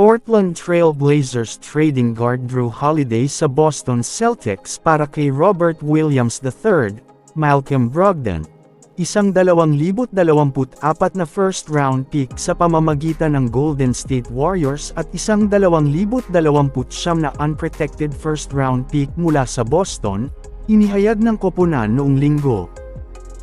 Portland Trail Blazers trading guard Drew Holiday sa Boston Celtics para kay Robert Williams III, Malcolm Brogdon, isang 2024 na first round pick sa pamamagitan ng Golden State Warriors at isang 2029 na unprotected first round pick mula sa Boston, inihayag ng koponan noong linggo.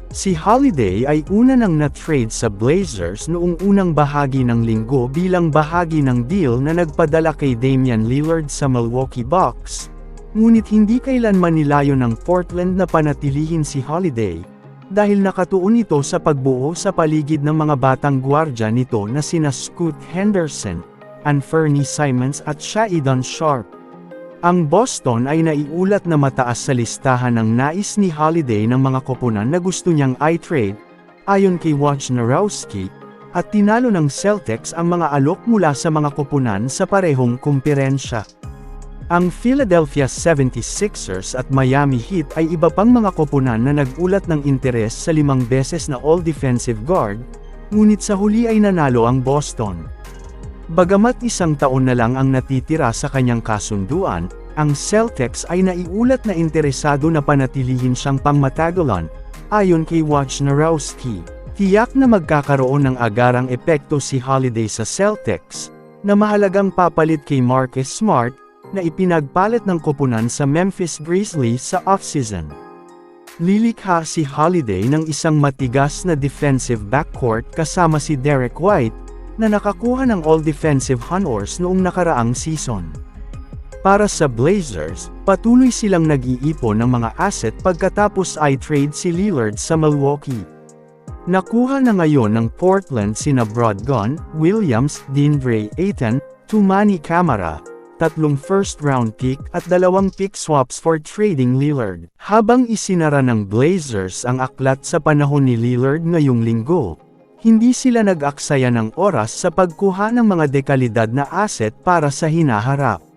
Si Holiday ay una nang na-trade sa Blazers noong unang bahagi ng linggo bilang bahagi ng deal na nagpadala kay Damian Lillard sa Milwaukee Bucks, ngunit hindi kailanman nilayo ng Portland na panatilihin si Holiday, dahil nakatuon ito sa pagbuo sa paligid ng mga batang gwardya nito na sina Scoot Henderson, Anferny Simons at Shaidan Sharp. Ang Boston ay naiulat na mataas sa listahan ng nais ni Holiday ng mga koponan na gusto niyang i-trade, ayon kay Wojnarowski, at tinalo ng Celtics ang mga alok mula sa mga koponan sa parehong kumperensya. Ang Philadelphia 76ers at Miami Heat ay iba pang mga koponan na nagulat ng interes sa limang beses na all-defensive guard, ngunit sa huli ay nanalo ang Boston. Bagamat isang taon na lang ang natitira sa kanyang kasunduan, ang Celtics ay naiulat na interesado na panatilihin siyang pangmatagalan, ayon kay Wojnarowski. Tiyak na magkakaroon ng agarang epekto si Holiday sa Celtics, na mahalagang papalit kay Marcus Smart, na ipinagpalit ng koponan sa Memphis Grizzlies sa offseason. Lilikha si Holiday ng isang matigas na defensive backcourt kasama si Derek White, na nakakuha ng all-defensive honors noong nakaraang season. Para sa Blazers, patuloy silang nag-iipon ng mga asset pagkatapos ay trade si Lillard sa Milwaukee. Nakuha na ngayon ng Portland sina Brogdon, Williams, Dindre Ayton, Tumani Camara, tatlong first-round pick at dalawang pick swaps for trading Lillard. Habang isinara ng Blazers ang aklat sa panahon ni Lillard ngayong linggo, hindi sila nag-aksaya ng oras sa pagkuha ng mga dekalidad na asset para sa hinaharap.